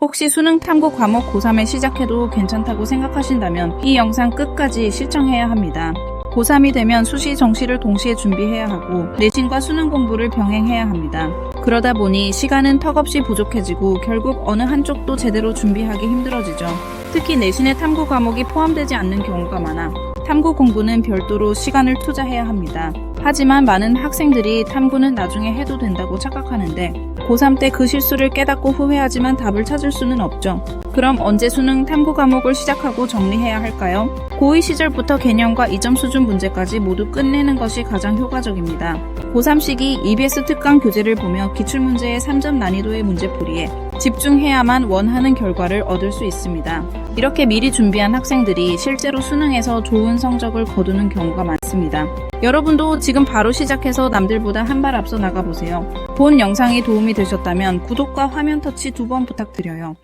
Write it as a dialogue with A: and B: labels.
A: 혹시 수능 탐구 과목 고3에 시작해도 괜찮다고 생각하신다면 이 영상 끝까지 시청해야 합니다. 고3이 되면 수시, 정시를 동시에 준비해야 하고 내신과 수능 공부를 병행해야 합니다. 그러다 보니 시간은 턱없이 부족해지고 결국 어느 한쪽도 제대로 준비하기 힘들어지죠. 특히 내신의 탐구 과목이 포함되지 않는 경우가 많아 탐구 공부는 별도로 시간을 투자해야 합니다. 하지만 많은 학생들이 탐구는 나중에 해도 된다고 착각하는데 고3 때 그 실수를 깨닫고 후회하지만 답을 찾을 수는 없죠. 그럼 언제 수능 탐구 과목을 시작하고 정리해야 할까요? 고2 시절부터 개념과 이점 수준 문제까지 모두 끝내는 것이 가장 효과적입니다. 고3 시기 EBS 특강 교재를 보며 기출문제의 3점 난이도의 문제풀이에 집중해야만 원하는 결과를 얻을 수 있습니다. 이렇게 미리 준비한 학생들이 실제로 수능에서 좋은 성적을 거두는 경우가 많습니다. 여러분도 지금 바로 시작해서 남들보다 한 발 앞서 나가보세요. 본 영상이 도움이 되셨다면 구독과 화면 터치 두 번 부탁드려요.